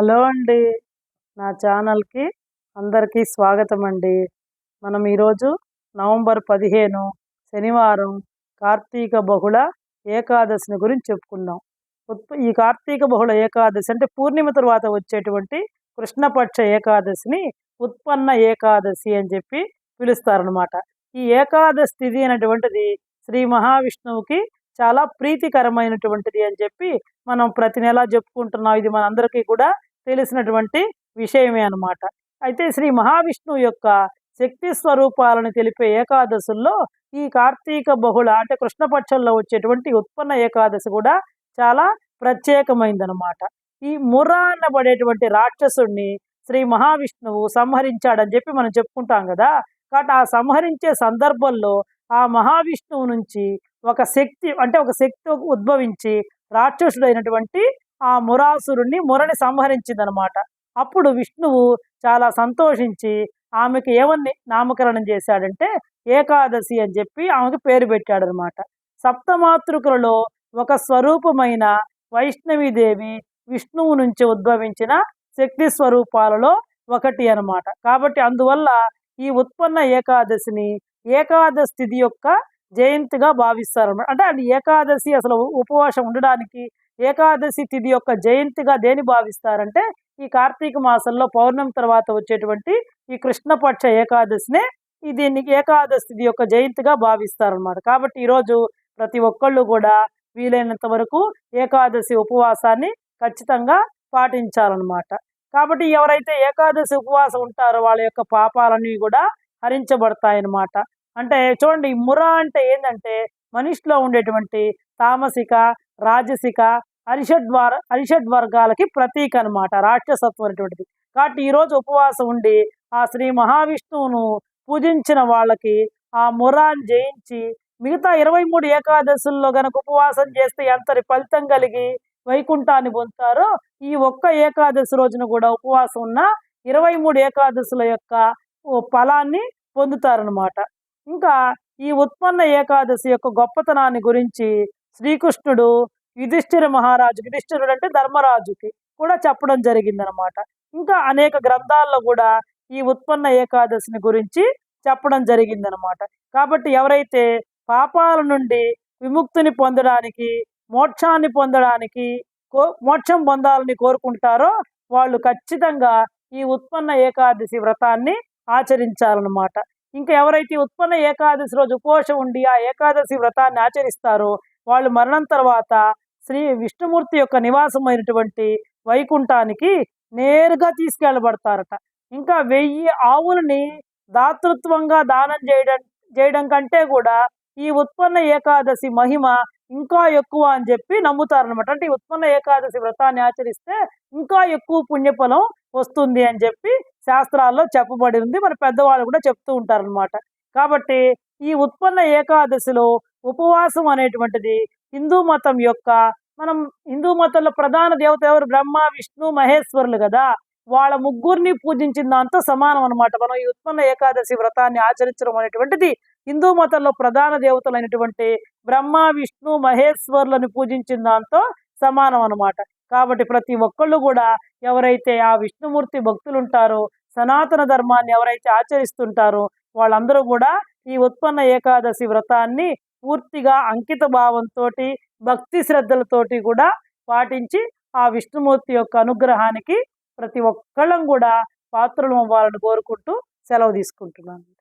Hello అండి. నా ఛానల్కి అందరికీ స్వాగతం అండి మనం ఈరోజు నవంబర్ పదిహేను శనివారం కార్తీక బహుళ ఏకాదశిని గురించి చెప్పుకుందాం. ఈ కార్తీక బహుళ ఏకాదశి అంటే పూర్ణిమ తర్వాత వచ్చేటువంటి కృష్ణపక్ష ఏకాదశిని ఉత్పన్న ఏకాదశి అని చెప్పి పిలుస్తారనమాట ఈ ఏకాదశి తిథి అనేటువంటిది శ్రీ మహావిష్ణువుకి చాలా ప్రీతికరమైనటువంటిది అని చెప్పి మనం ప్రతి నెల చెప్పుకుంటున్నాం. ఇది మనందరికీ కూడా తెలిసినటువంటి విషయమే అనమాట అయితే శ్రీ మహావిష్ణువు యొక్క శక్తి స్వరూపాలను తెలిపే ఏకాదశుల్లో ఈ కార్తీక బహుళ అంటే కృష్ణపక్షంలో వచ్చేటువంటి ఉత్పన్న ఏకాదశి కూడా చాలా ప్రత్యేకమైందనమాట ఈ మురా అనబడేటువంటి రాక్షసుడిని శ్రీ మహావిష్ణువు సంహరించాడని చెప్పి మనం చెప్పుకుంటాం కదా. కాబట్టి ఆ సంహరించే సందర్భంలో ఆ మహావిష్ణువు నుంచి ఒక శక్తి అంటే ఒక శక్తి ఉద్భవించి రాక్షసుడైనటువంటి ఆ మురాసురుణ్ణి మురని సంహరించిందనమాట. అప్పుడు విష్ణువు చాలా సంతోషించి ఆమెకి ఏమని నామకరణం చేశాడంటే ఏకాదశి అని చెప్పి ఆమెకు పేరు పెట్టాడనమాట. సప్తమాతృకులలో ఒక స్వరూపమైన వైష్ణవీదేవి విష్ణువు నుంచి ఉద్భవించిన శక్తి స్వరూపాలలో ఒకటి అనమాట. కాబట్టి అందువల్ల ఈ ఉత్పన్న ఏకాదశిని ఏకాదశి స్థితి యొక్క జయంతిగా భావిస్తారు అంటే అది ఏకాదశి అసలు ఉపవాసం ఉండడానికి ఏకాదశి తిథి యొక్క జయంతిగా దేని భావిస్తారంటే ఈ కార్తీక మాసంలో పౌర్ణమి తర్వాత వచ్చేటువంటి ఈ కృష్ణపక్ష ఏకాదశినే ఈ దీన్ని ఏకాదశి తిథి యొక్క జయంతిగా భావిస్తారనమాట కాబట్టి ఈరోజు ప్రతి ఒక్కళ్ళు కూడా వీలైనంత వరకు ఏకాదశి ఉపవాసాన్ని ఖచ్చితంగా పాటించాలన్నమాట. కాబట్టి ఎవరైతే ఏకాదశి ఉపవాసం ఉంటారో వాళ్ళ యొక్క పాపాలన్నీ కూడా హరించబడతాయన్నమాట. అంటే చూడండి ముర అంటే ఏంటంటే మనిషిలో ఉండేటువంటి తామసిక రాజసిక అరిషడ్వార అరిషడ్ వర్గాలకి ప్రతీక అనమాట రాక్షసత్వం అనేటువంటిది. కాబట్టి ఈరోజు ఉపవాసం ఉండి ఆ శ్రీ మహావిష్ణువును పూజించిన వాళ్ళకి ఆ మురాన్ని జయించి మిగతా ఇరవై మూడు ఏకాదశుల్లో గనక ఉపవాసం చేస్తే ఎంతటి ఫలితం కలిగి వైకుంఠాన్ని పొందుతారో ఈ ఒక్క ఏకాదశి రోజున కూడా ఉపవాసం ఉన్న ఇరవై మూడు ఏకాదశుల యొక్క ఫలాన్ని పొందుతారనమాట ఇంకా ఈ ఉత్పన్న ఏకాదశి యొక్క గొప్పతనాన్ని గురించి శ్రీకృష్ణుడు యుధిష్ఠిర మహారాజు యుధిష్ఠిరుడు అంటే ధర్మరాజుకి కూడా చెప్పడం జరిగిందనమాట ఇంకా అనేక గ్రంథాల్లో కూడా ఈ ఉత్పన్న ఏకాదశిని గురించి చెప్పడం జరిగిందనమాట కాబట్టి ఎవరైతే పాపాల నుండి విముక్తిని పొందడానికి మోక్షాన్ని పొందడానికి కో మోక్షం పొందాలని కోరుకుంటారో వాళ్ళు ఖచ్చితంగా ఈ ఉత్పన్న ఏకాదశి వ్రతాన్ని ఆచరించాలన్నమాట. ఇంకా ఎవరైతే ఉత్పన్న ఏకాదశి రోజు ఉపవాసం ఉండి ఆ ఏకాదశి వ్రతాన్ని ఆచరిస్తారో వాళ్ళు మరణం తర్వాత శ్రీ విష్ణుమూర్తి యొక్క నివాసమైనటువంటి వైకుంఠానికి నేరుగా తీసుకెళ్ళబడతారట. ఇంకా వెయ్యి ఆవులని దాతృత్వంగా దానం చేయడం చేయడం కంటే కూడా ఈ ఉత్పన్న ఏకాదశి మహిమ ఇంకా ఎక్కువ అని చెప్పి నమ్ముతారనమాట అంటే ఈ ఉత్పన్న ఏకాదశి వ్రతాన్ని ఆచరిస్తే ఇంకా ఎక్కువ పుణ్యఫలం వస్తుంది అని చెప్పి శాస్త్రాల్లో చెప్పబడి ఉంది. మన పెద్దవాళ్ళు కూడా చెప్తూ ఉంటారనమాట కాబట్టి ఈ ఉత్పన్న ఏకాదశిలో ఉపవాసం అనేటువంటిది హిందూ మతం యొక్క మనం హిందూ మతంలో ప్రధాన దేవత ఎవరు? బ్రహ్మ విష్ణు మహేశ్వరులు కదా. వాళ్ళ ముగ్గురిని పూజించిన దాంతో సమానం అనమాట మనం ఈ ఉత్పన్న ఏకాదశి వ్రతాన్ని ఆచరించడం అనేటువంటిది హిందూ మతంలో ప్రధాన దేవతలైనటువంటి బ్రహ్మ విష్ణు మహేశ్వరులను పూజించిన దాంతో సమానం అనమాట కాబట్టి ప్రతి ఒక్కళ్ళు కూడా ఎవరైతే ఆ విష్ణుమూర్తి భక్తులు ఉంటారో సనాతన ధర్మాన్ని ఎవరైతే ఆచరిస్తుంటారో వాళ్ళందరూ కూడా ఈ ఉత్పన్న ఏకాదశి వ్రతాన్ని పూర్తిగా అంకిత భావంతో భక్తి శ్రద్ధలతోటి కూడా పాటించి ఆ విష్ణుమూర్తి యొక్క అనుగ్రహానికి ప్రతి ఒక్కళ్ళం కూడా పాత్రలు అవ్వాలని కోరుకుంటూ సెలవు తీసుకుంటున్నాను.